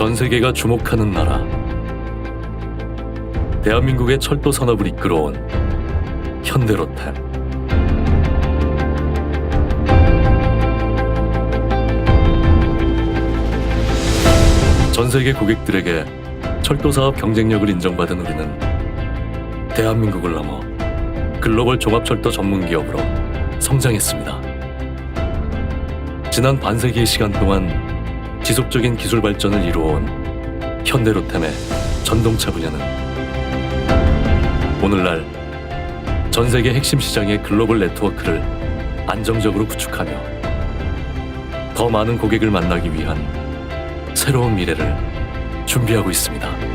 전 세계가 주목하는 나라. 대한민국의 철도 산업을 이끌어온 현대로템. 전 세계 고객들에게 철도 사업 경쟁력을 인정받은 우리는 대한민국을 넘어 글로벌 종합철도 전문 기업으로 성장했습니다. 지난 반세기의 시간 동안 지속적인 기술 발전을 이루어온 현대로템의 전동차 분야는 오늘날 전 세계 핵심 시장의 글로벌 네트워크를 안정적으로 구축하며 더 많은 고객을 만나기 위한 새로운 미래를 준비하고 있습니다.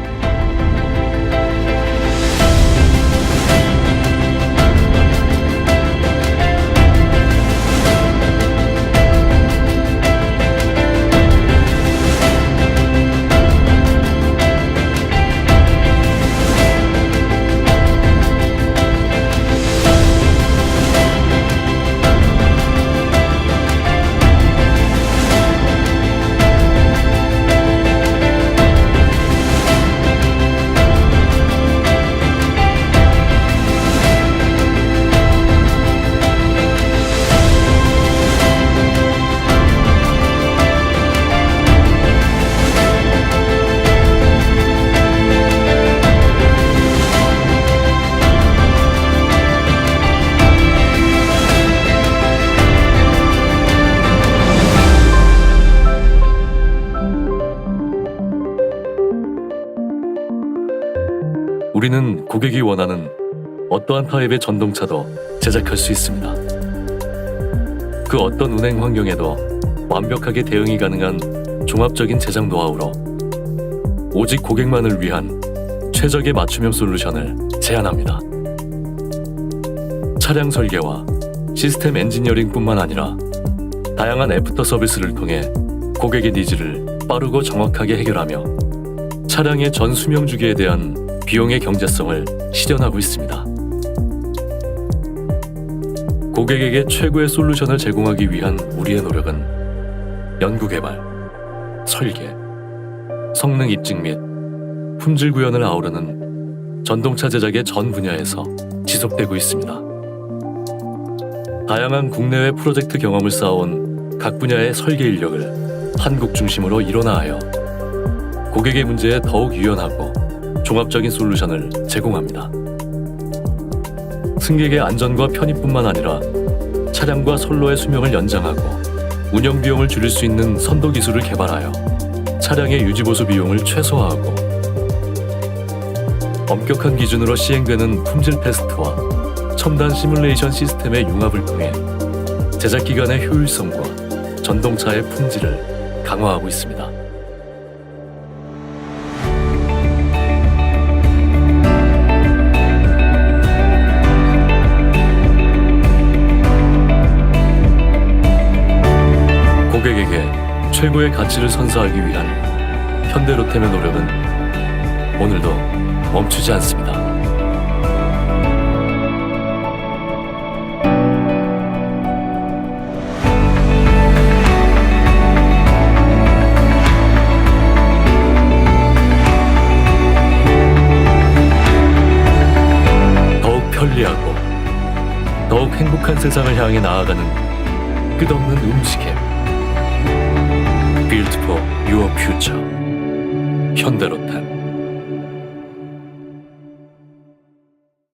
우리는 고객이 원하는 어떠한 타입의 전동차도 제작할 수 있습니다. 그 어떤 운행 환경에도 완벽하게 대응이 가능한 종합적인 제작 노하우로 오직 고객만을 위한 최적의 맞춤형 솔루션을 제안합니다. 차량 설계와 시스템 엔지니어링뿐만 아니라 다양한 애프터 서비스를 통해 고객의 니즈를 빠르고 정확하게 해결하며 차량의 전 수명 주기에 대한 비용의 경제성을 실현하고 있습니다. 고객에게 최고의 솔루션을 제공하기 위한 우리의 노력은 연구개발, 설계, 성능 입증 및 품질 구현을 아우르는 전동차 제작의 전 분야에서 지속되고 있습니다. 다양한 국내외 프로젝트 경험을 쌓아온 각 분야의 설계 인력을 한국 중심으로 일원화하여 고객의 문제에 더욱 유연하고 종합적인 솔루션을 제공합니다. 승객의 안전과 편의뿐만 아니라 차량과 선로의 수명을 연장하고 운영 비용을 줄일 수 있는 선도 기술을 개발하여 차량의 유지 보수 비용을 최소화하고 엄격한 기준으로 시행되는 품질 테스트와 첨단 시뮬레이션 시스템의 융합을 통해 제작 기간의 효율성과 전동차의 품질을 강화하고 있습니다. 최고의 가치를 선사하기 위한 현대 로템의 노력은 오늘도 멈추지 않습니다. 편리하고 더욱 행복한 세상을 향해 나아가는 끝없는 움직임. Future. 현대로템.